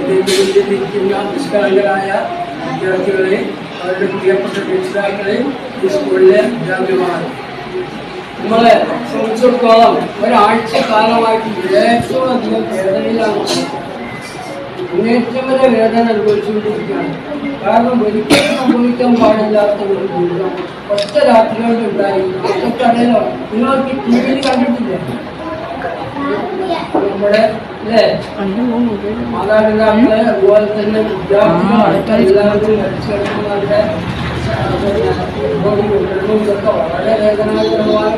ഇതിന്റെ മുന്നിലിരിക്കുന്ന നിഷ്കളങ്കരായ വിദ്യാർത്ഥികളെ അവരുടെ പ്രിയപ്പെട്ട രക്ഷിതാക്കളെ ഈ സ്കൂളിലെ അധ്യാപകന്മാർ നമ്മളെ സംബന്ധിച്ചിടത്തോളം ഒരാഴ്ച കാലമായിട്ട് ഏറ്റവും അധികം വേദനയിലാണ്. അങ്ങേറ്റം വരെ വേദന അനുഭവിച്ചുകൊണ്ടിരിക്കുകയാണ്. കാരണം ഒരിക്കലും സംഭവിക്കാൻ പാടില്ലാത്ത ഒരു ദുരിതം. ഒറ്റ രാത്രി ഉണ്ടായി ഒറ്റക്കടയിലോ നിങ്ങൾക്ക് ടി വിയിൽ കണ്ടിട്ടില്ലേ? നമ്മുടെ അല്ലേ? മാതാപിതാക്കളെ അതുപോലെ തന്നെ വിദ്യാർത്ഥികൾ അടക്കം എല്ലാവരും മരിച്ചു കിടക്കുന്നവരുടെ ഇതൊക്കെ വളരെ വേദനാജനകമായ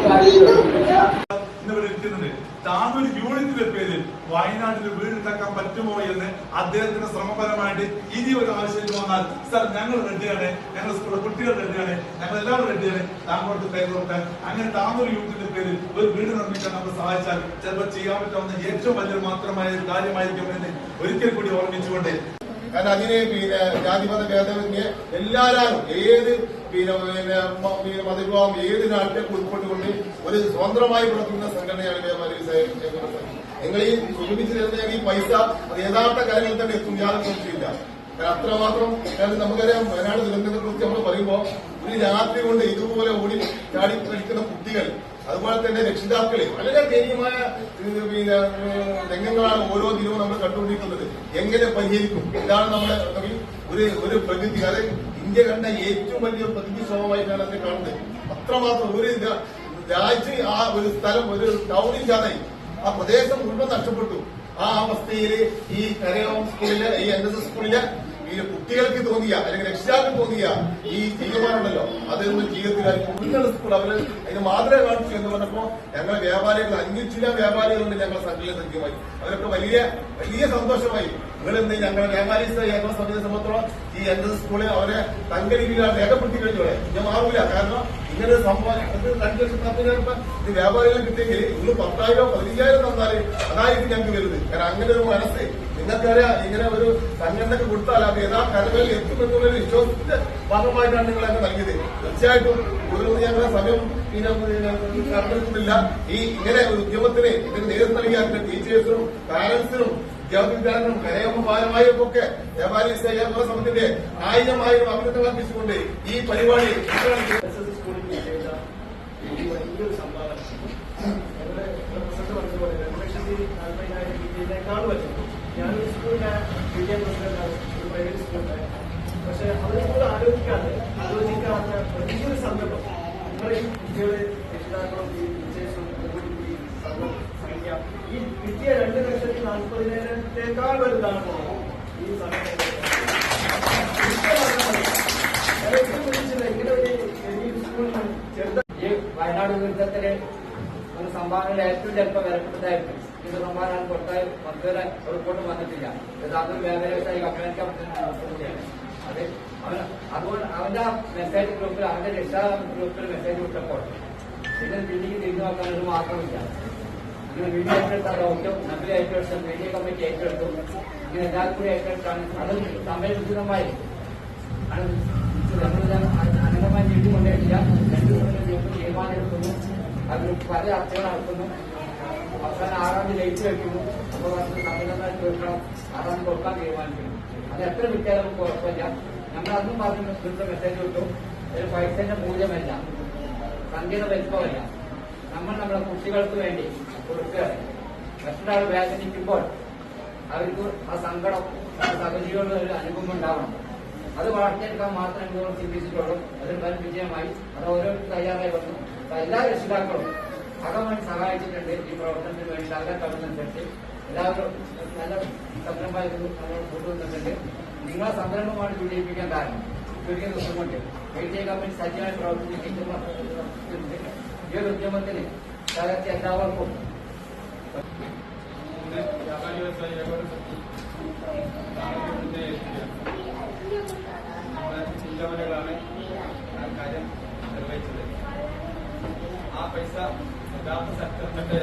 ഇരിക്കുന്നുണ്ട് താനൊരു യൂണിറ്റിന്റെ പേരിൽ വയനാട്ടിൽ വീടുണ്ടാക്കാൻ പറ്റുമോ എന്ന് അദ്ദേഹത്തിന്റെ ശ്രമപരമായിട്ട് ഇനി ഒരു ആവശ്യം വന്നാൽ സർ ഞങ്ങൾ റെഡിയാണ്. ഞങ്ങൾ സ്കൂളിലെ കുട്ടികൾ റെഡിയാണ്. ഞങ്ങൾ എല്ലാവരും റെഡിയാണ്. താങ്കൾക്ക് കൊടുക്കാൻ. അങ്ങനെ താങ്കൾ യൂത്തിന്റെ പേരിൽ ഒരു വീട് നിർമ്മിക്കാൻ നമ്മൾ സഹായിച്ചാൽ ചിലപ്പോൾ ചെയ്യാൻ പറ്റാവുന്ന ഏറ്റവും വലിയൊരു മാത്രമായ ഒരു കാര്യമായിരിക്കും എന്ന് ഒരിക്കൽ കൂടി ഓർമ്മിച്ചുകൊണ്ട്. കാരണം അതിന് പിന്നെ ജാതിമത ഭേദമന്യേ എല്ലാവരും ഏത് പിന്നെ പിന്നെ മ- പിന്നെ മതവിഭാഗം ഏത് നാട്ടിലേക്ക് ഉൾപ്പെട്ടുകൊണ്ട് ഒരു സ്വതന്ത്രമായി പ്രവർത്തിക്കുന്ന സംഘടനയാണ് സമിതി. നിങ്ങൾ ഈ ഒരുമിച്ച് ഈ പൈസ യഥാർത്ഥ കാര്യങ്ങൾ തന്നെ എത്തും. യാതൊരു സംശയമില്ല അത്രമാത്രം നമുക്കറിയാം വയനാട് ദുരന്തത്തെ കുറിച്ച് നമ്മൾ പറയുമ്പോൾ ഒരു രാത്രി കൊണ്ട് ഇതുപോലെ ഓടി ചാടി കളിക്കുന്ന കുട്ടികൾ അതുപോലെ തന്നെ രക്ഷിതാക്കളെ വളരെ ദയനീയമായ പിന്നെ രംഗങ്ങളാണ് ഓരോ ദിനവും നമ്മൾ കണ്ടുകൊണ്ടിരിക്കുന്നത്. എങ്ങനെ പരിഹരിക്കും? ഇതാണ് നമ്മുടെ ഒരു ഒരു പ്രകൃതി. അത് ഇന്ത്യ കണ്ട ഏറ്റവും വലിയ പ്രകൃതി സ്വഭാവമായിട്ടാണ് അതിനെ കാണുന്നത്. അത്രമാത്രം ഒരു രാജ്യം ആ ഒരു സ്ഥലം ഒരു ടൗണില്ലാതായി ആ പ്രദേശം മുഴുവൻ നഷ്ടപ്പെട്ടു. ആ അവസ്ഥയിൽ ഈ കരയോം സ്കൂളിലെ ഈ എൻ എസ് എസ് സ്കൂളിലെ ഈ കുട്ടികൾക്ക് തോന്നിയ അല്ലെങ്കിൽ രക്ഷിതാക്കൾ തോന്നിയ ഈ തീരുമാനമുണ്ടല്ലോ. അതൊന്നും ജീവിതത്തിലായിരിക്കും കുട്ടികളുടെ സ്കൂൾ അവർ അതിന് മാതൃക കാണിച്ചു എന്ന് പറഞ്ഞപ്പോ ഞങ്ങളെ വ്യാപാരികൾ അഞ്ചു ചില വ്യാപാരികളുണ്ട് ഞങ്ങളെ സംഘടന സജ്ജമായി അവരൊക്കെ വലിയ വലിയ സന്തോഷമായി. നിങ്ങളെന്ത് ഞങ്ങളുടെ വ്യാപാരി ഞങ്ങളെ സമിതിയെ സംബന്ധിച്ചോളം ഈ എൻ എസ് സ്കൂളിൽ അവരെ തങ്കരിയിലാണ് രേഖപ്പെടുത്തി കഴിഞ്ഞോളെ ഞാൻ മാറൂല. കാരണം ഇങ്ങനെ സംഭവം ഇത് വ്യാപാരികൾ കിട്ടിയെങ്കിൽ നിങ്ങൾ പത്തായിരം പതിനഞ്ചായിരം തന്നാൽ അതായിരിക്കും ഞങ്ങൾക്ക് വരുന്നത് കാരണം അങ്ങനെ ഒരു മനസ്സ് നിങ്ങൾക്കറിയാം ഇങ്ങനെ ഒരു സംഘടനക്ക് കൊടുത്താൽ അത് ഏതാ കരകളിൽ എത്തുമെന്നുള്ളൊരു വിശ്വാസത്തിന്റെ ഭാഗമായിട്ടാണ് നിങ്ങൾ അങ്ങനെ നൽകിയത്. തീർച്ചയായിട്ടും ഒരു ഞങ്ങളുടെ സമയം കടന്നിട്ടില്ല ഈ ഇങ്ങനെ ഒരു ഉദ്യമത്തിന് ഇതിന് നേതൃത്വം നൽകിയ ടീച്ചേഴ്സിനും പാരന്റ്സിനും വിദ്യാർത്ഥികളും കരയമ്മ ഭാരമായും ഒക്കെ വ്യാപാരി സേവന സമിതിന്റെ ആയിരം അഭിനന്ദനങ്ങൾ അർപ്പിച്ചുകൊണ്ട് ഈ പരിപാടി വലിയൊരു സംഭാവന. പ്രൊഫസർ പറഞ്ഞതുപോലെ രണ്ട് ലക്ഷത്തി നാൽപ്പതിനായിരം രീതിയിലേക്കാൾ വരും ഞാനൊരു സ്കൂളിലെ പി ടി എ പ്രസിഡന്റാണ് ഒരു പ്രൈവറ്റ് സ്കൂളിലെ പക്ഷെ അവരെ കൂടെ ആലോചിക്കാതെ ആലോചിക്കാത്ത വലിയൊരു സംരംഭം നിങ്ങളെ ഈ കുട്ടികളെ രക്ഷിതാക്കളും ഈ ടീച്ചേഴ്സും കൂടി ഈ സംഘം സംഖ്യ ഈ കിട്ടിയ രണ്ട് ലക്ഷത്തി നാൽപ്പതിനായിരത്തേക്കാൾ വലുതാണ് ഈ സംഘം ഞാൻ ഏറ്റവും വിളിച്ചില്ല ഇങ്ങനെ ഒരു ഈ വയനാട് ദുരിതത്തിലെ ഒരു സംഭാവന ഏറ്റവും ചിലപ്പോൾ വിലപ്പെട്ടതായിരിക്കും ഇതിന്റെ സംഭാവന കൊടുത്താൽ മറ്റൊരു റിപ്പോർട്ട് വന്നിട്ടില്ല. യഥാർത്ഥം അതും അഭിനയിക്കാൻ പറ്റുന്ന അത് അവൻ അതുകൊണ്ട് അവന്റെ മെസ്സേജ് ഗ്രൂപ്പിൽ അവന്റെ രക്ഷാ ഗ്രൂപ്പിൽ മെസ്സേജ് വിട്ടപ്പോൾ ഇതിന് പിന്നീട് തിരിഞ്ഞു നോക്കാൻ ഒരു മാർഗമില്ല ഇങ്ങനെ വീഡിയോ ഏറ്റെടുത്ത ദൗത്യം നബിൽ ഏറ്റെടുത്ത് മീഡിയ കമ്മിറ്റി ഏറ്റെടുത്തു. ഇങ്ങനെ എല്ലാവരും കൂടി ഏറ്റെടുത്താണ് അത് സമയബന്ധിതമായി അനന്തമായി നീട്ടിക്കൊണ്ടേയില്ല രണ്ടു ദിവസം ഗ്രൂപ്പ് തീരുമാനമെടുക്കുന്നു അതിൽ പല ചർച്ചകൾ നടത്തുന്നു അവസാനം ആറാം തീയതി ലയിച്ചു വെക്കുന്നു. അപ്പോൾ നമുക്ക് സമ്മേളനമായി തീർക്കണം. ആറാം തീയതി കൊടുക്കാൻ തീരുമാനിക്കുന്നു. അത് എത്ര കിട്ടിയാലും നമുക്ക് കുഴപ്പമില്ല. നമ്മൾ അന്നും പറഞ്ഞു മെസ്സേജ് കിട്ടും ഒരു പൈസന്റെ മൂല്യമല്ല. സംഗീത വലിപ്പമല്ല. നമ്മൾ നമ്മുടെ കുട്ടികൾക്ക് വേണ്ടി കൊടുക്കുക. മറ്റൊരാൾ വേദനിക്കുമ്പോൾ അവർക്ക് ആ സങ്കടം സഹജീവികളുടെ ഒരു അനുഭവം ഉണ്ടാവണം. അത് വളർത്തിയെടുക്കാൻ മാത്രമേ നമ്മൾ ചിന്തിച്ചിട്ടുള്ളൂ. അതിന് വൻ വിജയമായി അത് ഓരോരുത്തർ തയ്യാറായി വന്നു. എല്ലാ രക്ഷിതാക്കളും അകമണി സഹായിച്ചിട്ടുണ്ട് ഈ പ്രവർത്തനത്തിന് വേണ്ടി അവരെ കഴിവനുസരിച്ച് എല്ലാവരും നല്ല നമ്മൾ കൂട്ടുന്നുണ്ട് നിങ്ങളെ സംരംഭമാണ് വിജയിപ്പിക്കാൻ കാരണം. ചുരുങ്ങിയ ദിവസം കൊണ്ട്. ഐ കമ്പനി സജ്ജമായി പ്രവർത്തിക്കുന്ന యోగోద్యమంతని సాగత్య కావాలకు జిల్లాలోనే ఆ కార్యం నిర్వహించలేదు ఆ పైస గ్రామ సర్కార్ కంటే